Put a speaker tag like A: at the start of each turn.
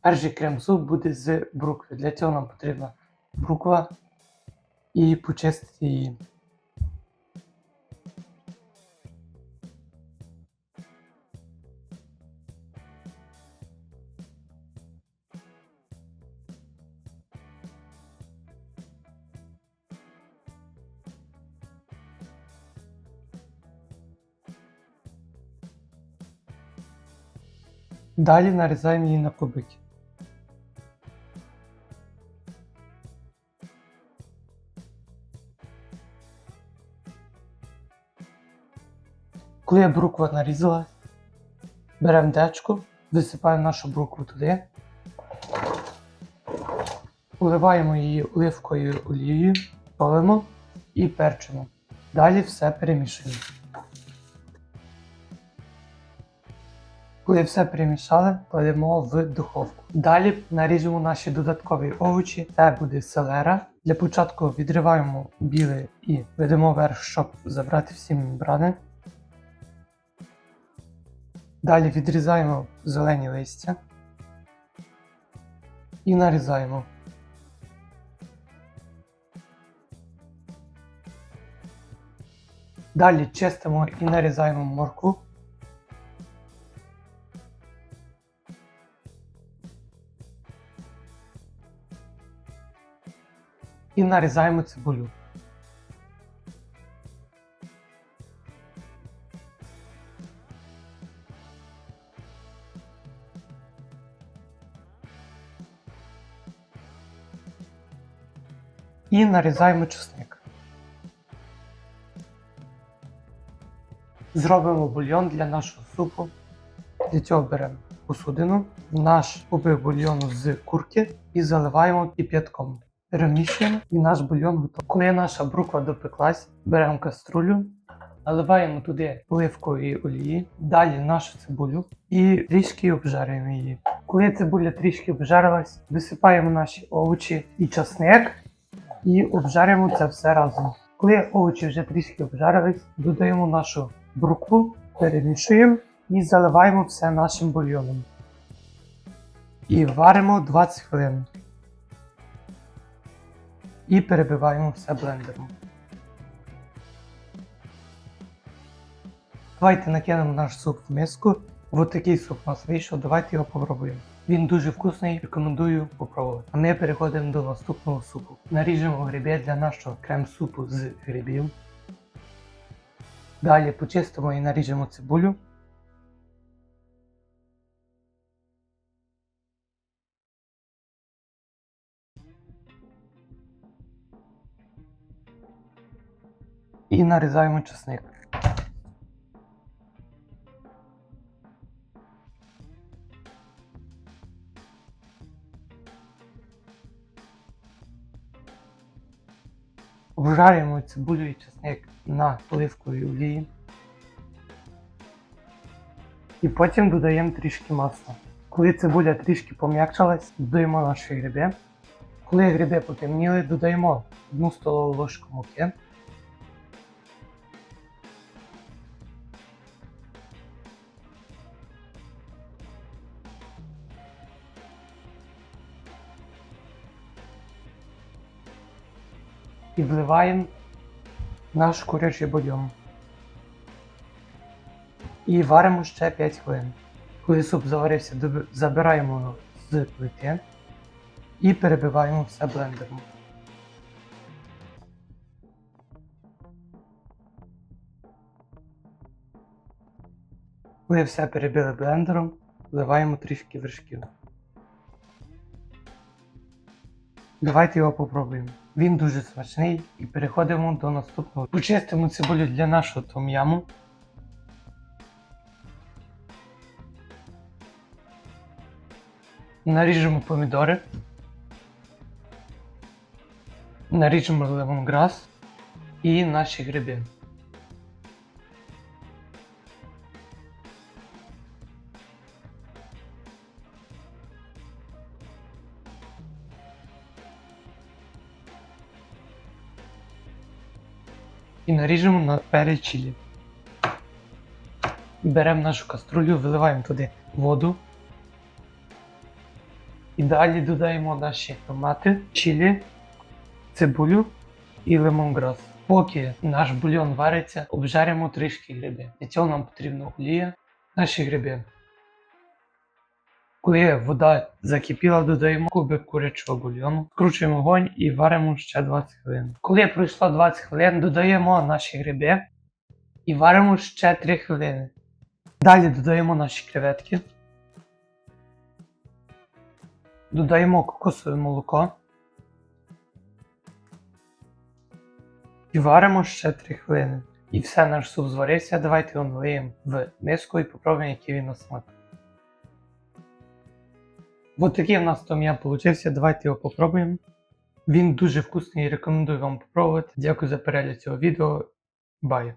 A: Перший крем-суп буде з брукви. Для цього нам потрібна бруква і почистити її. Далі нарізаємо її на кубики. Коли бруква нарізалась, беремо дечку, висипаємо нашу брукву туди, поливаємо її оливковою олією, солимо і перчимо. Далі все перемішуємо. Коли все перемішали, кладемо в духовку. Далі наріжемо наші додаткові овочі. Це буде селера. Для початку відриваємо біле і ведемо вверх, щоб забрати всі мембрани. Далі відрізаємо зелені листя і нарізаємо. Далі чистимо і нарізаємо моркву. І нарізаємо цибулю. І нарізаємо чесник. Зробимо бульйон для нашого супу. Для цього беремо посудину, наш кубик бульйону з курки і заливаємо кип'ятком. Перемішуємо і наш бульйон готовий. Коли наша бруква допеклась, беремо каструлю, наливаємо туди оливкової олії, далі нашу цибулю і трішки обжарюємо її. Коли цибуля трішки обжарилась, висипаємо наші овочі і часник і обжарюємо це все разом. Коли овочі вже трішки обжарились, додаємо нашу брукву, перемішуємо і заливаємо все нашим бульйоном. І варимо 20 хвилин. І перебиваємо все блендером. Давайте накинемо наш суп в миску. Ось такий суп у нас вийшов, давайте його попробуємо. Він дуже вкусний, рекомендую попробувати. А ми переходимо до наступного супу. Наріжемо гриби для нашого крем-супу з грибів. Далі почистимо і наріжемо цибулю. І нарізаємо чесник. Обжарюємо цибулю і чесник на оливковій олії. І потім додаємо трішки масла. Коли цибуля трішки пом'якшалась, додаємо наші гриби. Коли гриби потемніли, додаємо 1 столову ложку муки. І вливаємо наш курячий бульйон. І варимо ще 5 хвилин. Коли суп заварився, забираємо його з плити і перебиваємо все блендером. Коли все перебили блендером, вливаємо трішки вершків. Давайте його попробуємо. Він дуже смачний і переходимо до наступного. Почистимо цибулю для нашого том'яму. Наріжемо помідори. Наріжемо лемонграс і наші гриби. І наріжемо на перець чилі. Беремо нашу каструлю, виливаємо туди воду. І далі додаємо наші томати, чилі, цибулю і лемонграс. Поки наш бульйон вариться, обжаримо трішки гриби. Для цього нам потрібна олія, наші гриби. Коли вода закипіла, додаємо кубик курячого бульйону, скручуємо вогонь і варимо ще 20 хвилин. Коли пройшло 20 хвилин, додаємо наші гриби і варимо ще 3 хвилини. Далі додаємо наші креветки. Додаємо кокосове молоко. І варимо ще 3 хвилини. І все, наш суп зварився. Давайте його налиємо в миску і попробуємо, який він на смак. Ось такий у нас том'ям получився. Давайте його попробуємо. Він дуже вкусний і рекомендую вам попробувати. Дякую за перегляд цього відео. Бай!